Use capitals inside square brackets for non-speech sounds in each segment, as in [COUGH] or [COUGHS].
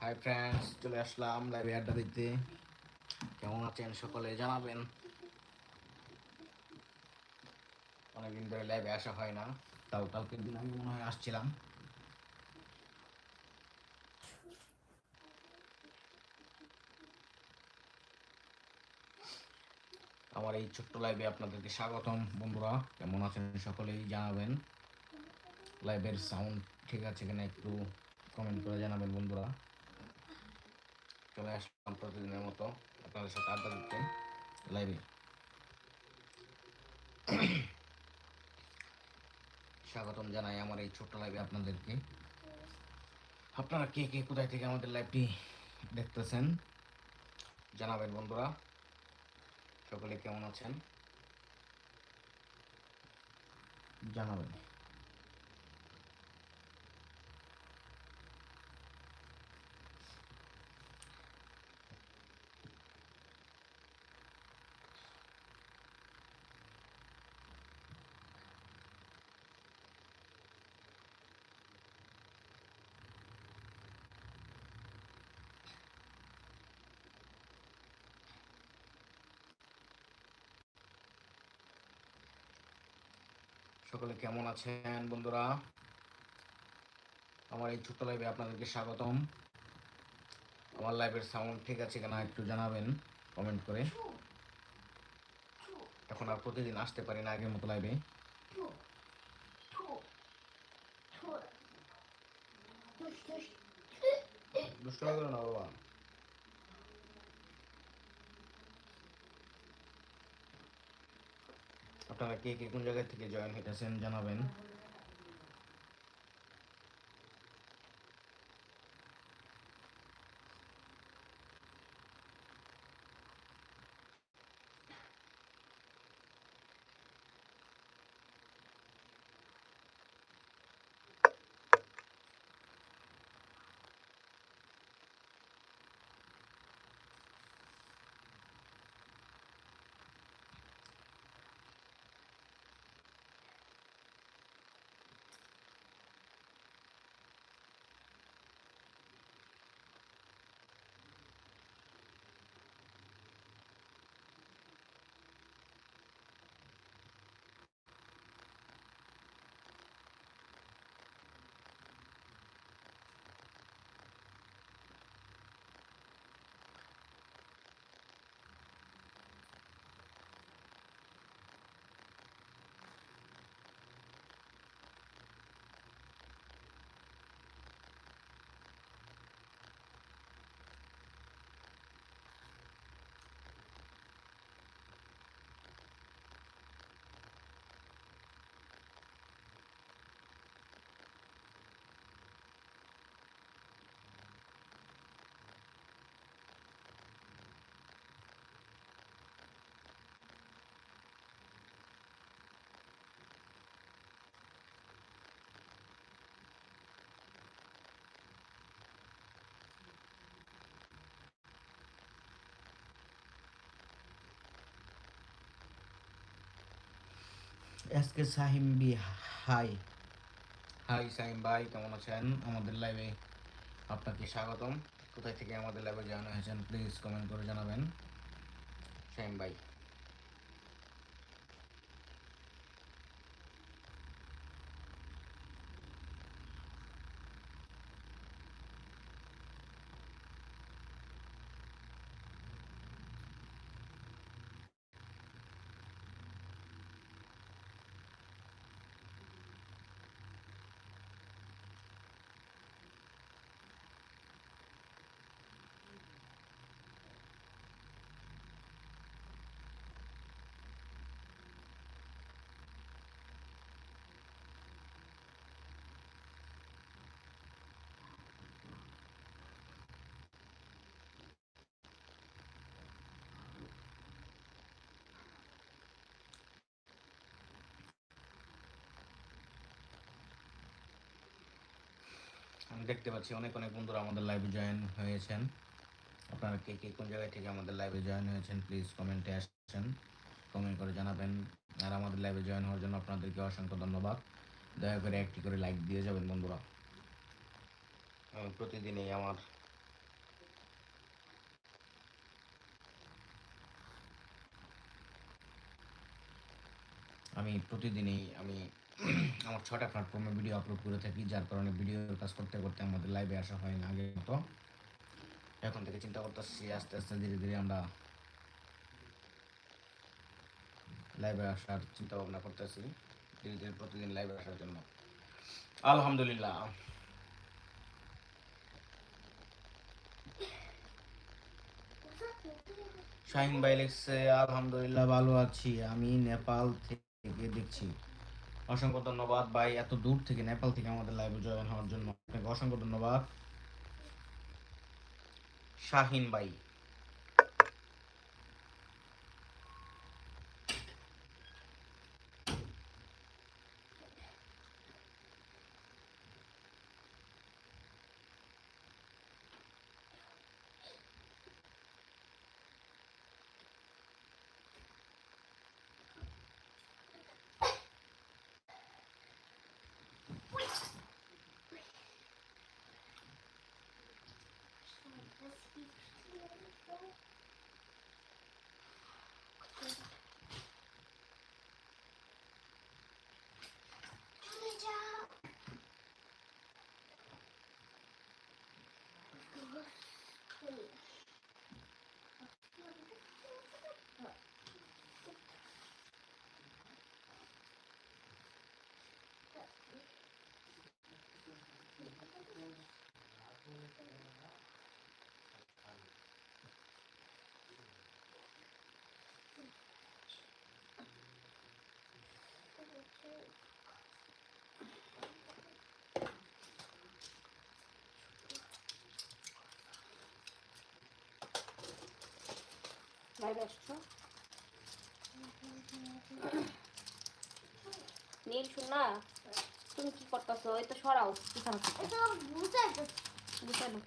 Hi friends চলে আসলাম লাইভে আড্ডা দিতে। কেমন আছেন সকলে জানাবেন। অনেকদিন ধরে লাইভে আসা হয় না, তাও কালকের দিন আমি মনে হয় আসছিলাম। আমার এই ছোট্ট লাইভে আপনাদেরকে স্বাগতম। বন্ধুরা, কেমন আছেন সকলেই জানাবেন। লাইভের সাউন্ড ঠিক আছে কিনা একটু কমেন্ট করে জানাবেন বন্ধুরা। চলে আসলাম প্রতিদিনের মতো। আপনাদের সাথে আড্ডা দিতে। লাইভে স্বাগতম জানাই আমার এই ছোট্ট লাইভে আপনাদেরকে। আপনারা কে কে কোথায় থেকে আমাদের লাইভটি দেখতেছেন? জানাবেন বন্ধুরা। সকলে কেমন আছেন? জানাবেন। সকলে কেমন আছেন বন্ধুরা? আমার এই ছোট্ট লাইভে আপনাদেরকে স্বাগতম। আমার লাইভের সাউন্ড ঠিক আছে কিনা একটু জানাবেন কমেন্ট করে। এখন আর প্রতিদিন আসতে পারি না আগের মতো লাইভে দুষ্ট করো না বাবা। আপনারা কে কে কোন জায়গা থেকে জয়েন হইতেছেন জানাবেন। SK Sahim B, hi. Hi Sahim ভাই, কেমন আছেন? আমাদের লাইভে আপনাকে স্বাগতম। কোথায় থেকে আমাদের লাইভে জানা হয়েছেন প্লিজ কমেন্ট করে জানাবেন। সাহিম ভাই। আমি দেখতে পাচ্ছি অনেক অনেক বন্ধুরা আমাদের লাইভে জয়েন হয়েছেন। আপনারা কে কে, কোন জায়গায় থেকে আমাদের লাইভে জয়েন হয়েছেন প্লিজ কমেন্টে আসছেন কমেন্ট করে জানাবেন। আর আমাদের লাইভে জয়েন হওয়ার জন্য আপনাদেরকে অসংখ্য ধন্যবাদ। দয়া করে একটি করে লাইক দিয়ে যাবেন, বন্ধুরা। আমি প্রতিদিনই আমার আমি প্রতিদিনই আমি [CLEARS THROAT] আমার ছটা প্ল্যাটফর্মে ভিডিও আপলোড করে থাকি, যার কারণে ভিডিও কাজ করতে করতে আমাদের লাইভে আসা হয় না আগের মতো। এখন থেকে চিন্তা করতেছি, আস্তে আস্তে ধীরে ধীরে আমরা লাইভে আসার চিন্তা ভাবনা করতেছি, ধীরে ধীরে প্রতিদিন লাইভে আসার জন্য। আলহামদুলিল্লাহ। শাহিন ভাই লিখছে, আলহামদুলিল্লাহ, ভালো আছি। আমি নেপাল থেকে দেখছি। অসংখ্য ধন্যবাদ। ভাই, এত দূর থেকে নেপাল থেকে আমাদের লাইভে জয়েন হওয়ার জন্য আপনাকে অসংখ্য ধন্যবাদ। শাহিন ভাই। আসছো নীল শোনা তুমি কি করতেছো এই তো সরাও বুঝাইতে বুঝানো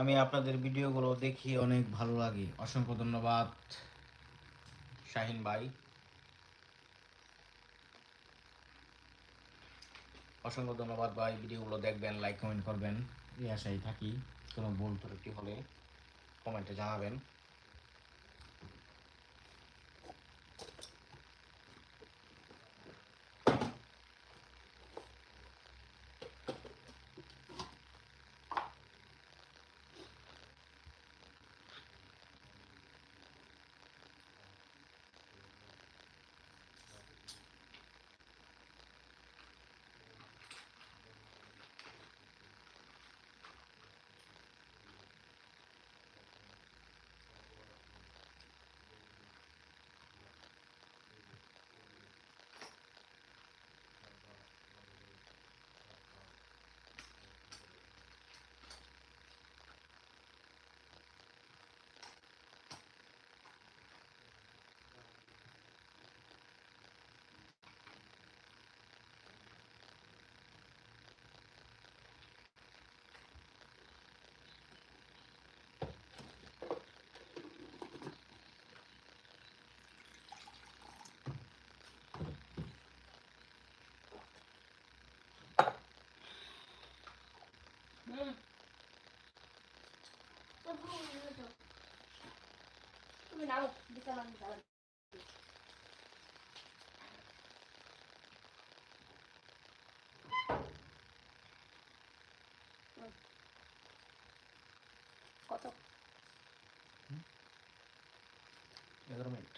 আমি আপনাদের ভিডিওগুলো দেখি, অনেক ভালো লাগে। অসংখ্য ধন্যবাদ, শাহিন ভাই। অসংখ্য ধন্যবাদ ভাই, ভিডিওগুলো দেখবেন, লাইক, কমেন্ট করবেন। এই আশায় থাকি, কোনো ভুল ত্রুটি হলে কমেন্টে জানাবেন। তুমি নাও বিছানা বিছানা কত এগারো minute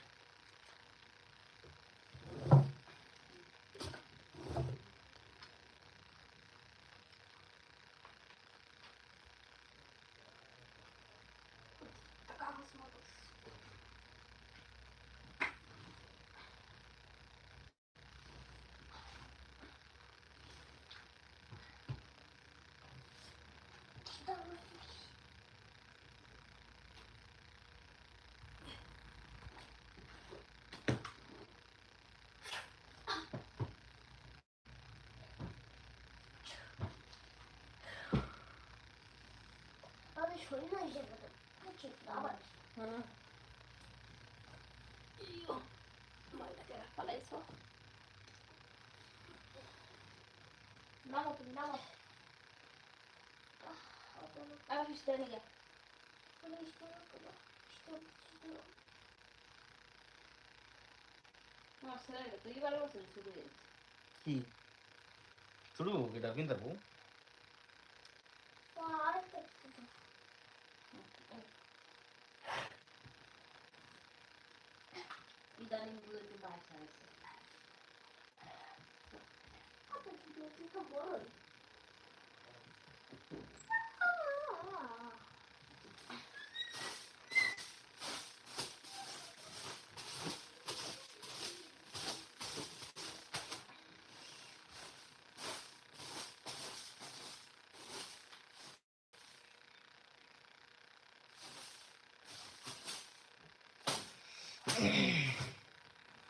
Abi şöyle oynayacağım. Kaçın daha var. Hı. Yok. Olha que era, olha isso. Dá. আমি শরীর না হিসেবে আবার হুম ইয়ো ময়লাকে ফালাইছো নামো তুমি নামো আবার ফিসতে নিয়ে আমার ছেলে দুইবার বলছিল শুধু কি শুরু এটা কিনতে পারব ইদানিং দুটো বাচ্চা আছে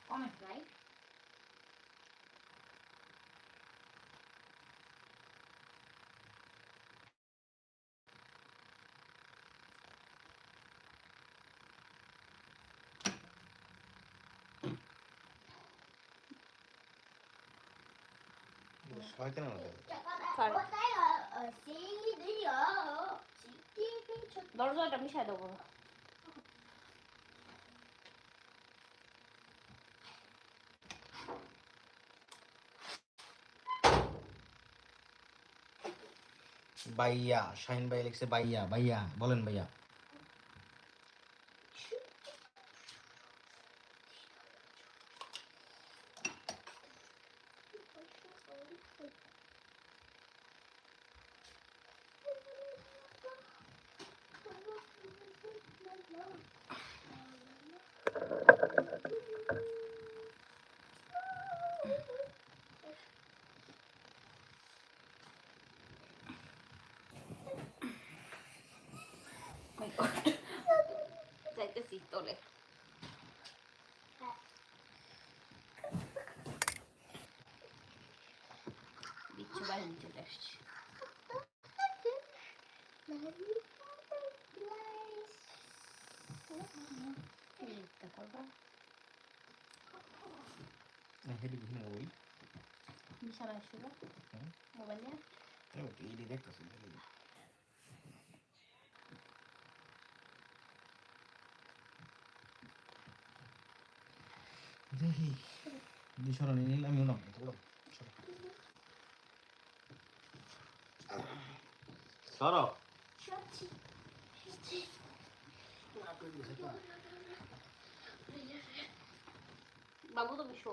কমেন্ট নাই শয়তান আমাদের দরজাটা মিশাই দেবো। বাইয়া শাহিন ভাই লিখছে বাইয়া বাইয়া বলেন ভাইয়া। বিচ্ছু বাহিনী চলে আসছে বিছানা আসছিল। মোবাইল এইটি দেখতেছি দেখি দুই সরো নিয়ে নিলাম নাম সরো বাবু তুমি শো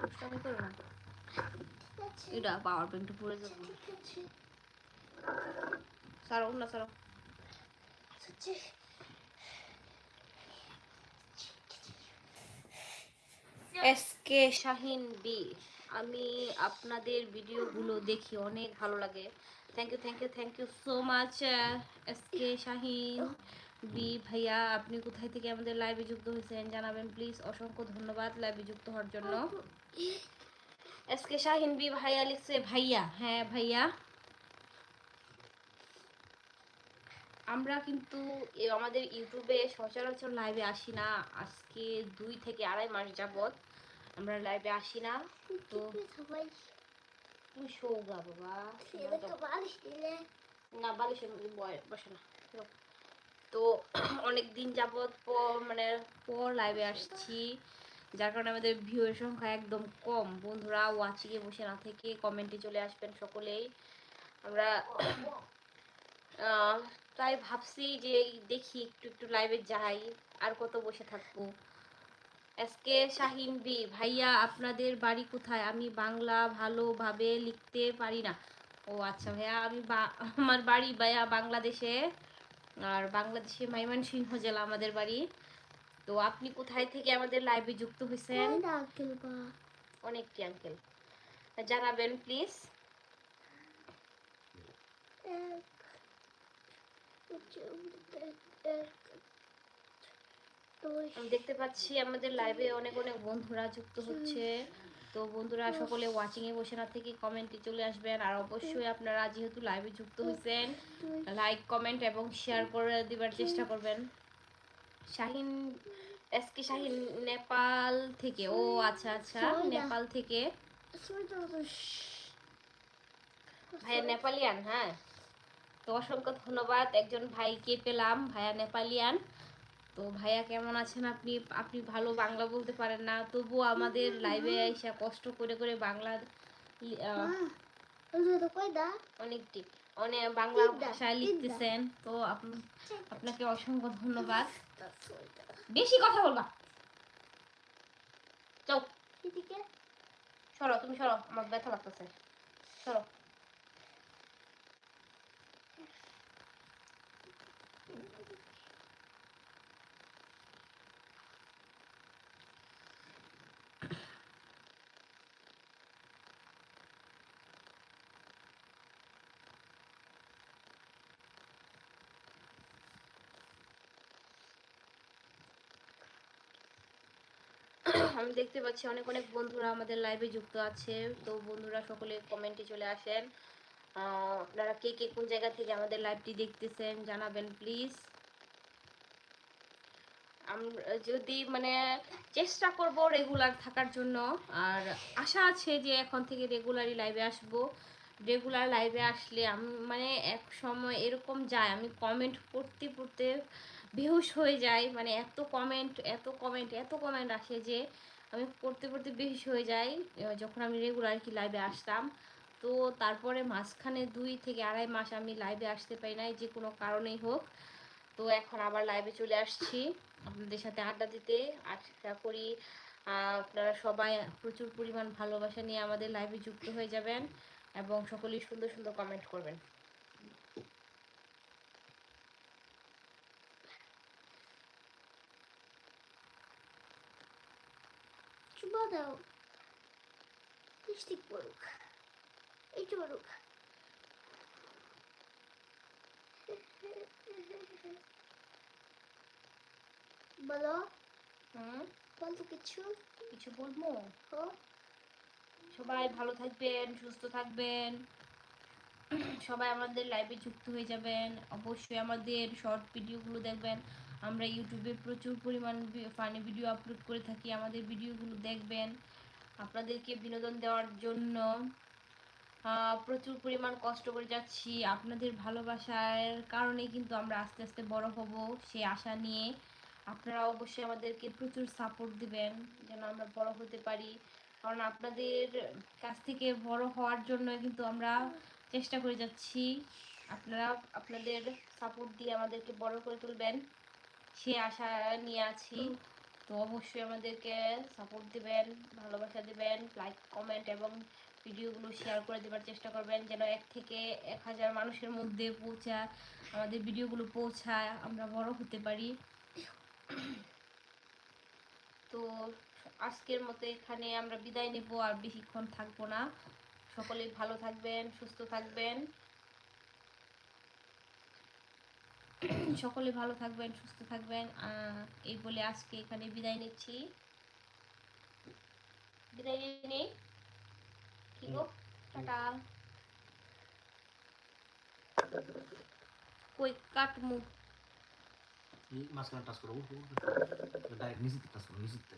দুষ্টামি করো না। এটা পাওয়ার ব্যাংকটা পড়ে যাবে। সারো না সারো এসকে শাহিন বি আমি আপনাদের ভিডিওগুলো দেখি, অনেক ভালো লাগে। Thank you thank you thank you so much SK Shahin B ভাইয়া, আপনি কোথায় থেকে আমাদের লাইভে যুক্ত হয়েছেন জানাবেন প্লিজ অসংখ্য ধন্যবাদ লাইভে যুক্ত হওয়ার জন্য। এসকে শাহিন বি ভাইয়া লিখছে, ভাইয়া। হ্যাঁ ভাইয়া। আমরা কিন্তু আমাদের ইউটিউবে সচরাচর লাইভে আসি না। আজকে দুই থেকে আড়াই মাস যাবত আমরা লাইভে আসি না তো তুমি শোগা বাবা। না বালিশের মধ্যে বসে না তো অনেক দিন যাবৎ পর মানে পর লাইভে আসছি যার কারণে আমাদের ভিউয়ের সংখ্যা একদম কম। বন্ধুরা ওয়াচিংয়ে বসে না থেকে কমেন্টে চলে আসবেন সকলেই। আমরা তাই ভাবছি যে দেখি একটু একটু লাইভে যাই আর কত বসে থাকব। এসকে শাহিন বি ভাইয়া আপনাদের বাড়ি কোথায়? আমি বাংলা ভালোভাবে লিখতে পারি না। ও আচ্ছা ভাইয়া আমি আমার বাড়ি ভাইয়া বাংলাদেশে আর বাংলাদেশে ময়মনসিংহ জেলা আমাদের বাড়ি। তো আপনি কোথায় থেকে আমাদের লাইভে যুক্ত হয়েছেন? অনেকটি আঙ্কেল জানাবেন প্লিজ এক দেখতে পাচ্ছি আমাদের লাইভে অনেক অনেক বন্ধুরা যুক্ত হচ্ছে। তো বন্ধুরা সকলে ওয়াচিং এ বসে না থেকে কমেন্টে চলে আসবেন। আর অবশ্যই আপনারা যেহেতু লাইভে যুক্ত হয়েছেন লাইক কমেন্ট এবং শেয়ার করে দিবার চেষ্টা করবেন। শাহিন এসকে শাহিন নেপাল থেকে। ও আচ্ছা আচ্ছা নেপাল থেকে। ভাইয়া নেপালিয়ান হ্যাঁ? তো অসংখ্য ধন্যবাদ। একজন ভাইকে পেলাম ভাইয়া নেপালিয়ান। তো ভাইয়া কেমন আছেন? আপনি আপনি ভালো বাংলা বলতে পারেন না। তবুও আমাদের লাইভে আইসা কষ্ট করে করে বাংলা অনেকটি অনেক বাংলা ভাষায় লিখতেছেন। তো আপনাকে অসংখ্য ধন্যবাদ। বেশি কথা বলবা। চৌ সরো তুমি সরো। আমার ব্যথা লাগতেছে। সরো। আমি দেখতে পাচ্ছি অনেক অনেক বন্ধুরা আমাদের লাইভে যুক্ত আছে। তো বন্ধুরা সকলে কমেন্টে চলে আসেন। আপনারা কে কে কোন জায়গা থেকে আমাদের লাইভটি দেখতেছেন জানাবেন প্লিজ যদি মানে চেষ্টা করব রেগুলার থাকার জন্য। আর আশা আছে যে এখন থেকে রেগুলারই লাইভে আসব। রেগুলার লাইভে আসলে আমি মানে এক সময় এরকম যায়। আমি কমেন্ট পড়তে পড়তে বেহুশ হয়ে যাই মানে এত কমেন্ট এত কমেন্ট এত কমেন্ট আসে যে আমি পড়তে পড়তে বেহুশ হয়ে যাই যখন আমি রেগুলার কি লাইভে আসতাম। তো তারপরে মাঝখানে দুই থেকে আড়াই মাস আমি লাইভে আসতে পারি নাই, যে কোনো কারণেই হোক। তো এখন আবার লাইভে চলে আসছি আপনাদের সাথে আড্ডা দিতে। আশা করি আপনারা সবাই প্রচুর পরিমাণ ভালোবাসা নিয়ে আমাদের লাইভে যুক্ত হয়ে যাবেন এবং সকলেই সুন্দর সুন্দর কমেন্ট করবেন। হুম বলতো কিছু কিছু বলব ও সবাই ভালো থাকবেন সুস্থ থাকবেন। [CLEARS THROAT] সবাই আমাদের লাইভে যুক্ত হয়ে যাবেন। অবশ্যই আমাদের শর্ট ভিডিওগুলো দেখবেন। আমরা ইউটিউবে প্রচুর পরিমাণ ফানি ভিডিও আপলোড করে থাকি, আমাদের ভিডিওগুলো দেখবেন, আপনাদেরকে বিনোদন দেওয়ার জন্য। প্রচুর পরিমাণ কষ্ট করে যাচ্ছি আপনাদের ভালোবাসার কারণে কিন্তু আমরা আস্তে আস্তে বড় হব সেই আশা নিয়ে। আপনারা অবশ্যই আমাদেরকে প্রচুর সাপোর্ট দিবেন যেন আমরা বড় হতে পারি। কারণ আপনাদের কাছ থেকে বড় হওয়ার জন্য কিন্তু আমরা চেষ্টা করে যাচ্ছি। আপনারা, আপনাদের সাপোর্ট দিয়ে আমাদেরকে বড় করে তুলবেন। সে আশা নিয়ে আছি। তো অবশ্যই আমাদেরকে সাপোর্ট দিবেন, ভালোবাসা দিবেন লাইক কমেন্ট এবং ভিডিওগুলো শেয়ার করে দেওয়ার চেষ্টা করবেন যেন এক থেকে এক হাজার মানুষের মধ্যে পৌঁছায় আমাদের ভিডিওগুলো পৌঁছায়, আমরা বড় হতে পারি। তো আজকের মতো এখানে আমরা বিদায় নেব আর বেশিক্ষণ থাকব না। সকলে ভালো থাকবেন, সুস্থ থাকবেন। [COUGHS] সকলে ভালো থাকবেন, সুস্থ থাকবেন। এই বলে আজকে এখানে বিদায় নিচ্ছি। বিদায় নিয়ে কি গো? টাটা। কই কাটমু মাঝখানে টাচ করো ডাইরেক্ট নিচে টাচ করো নিচে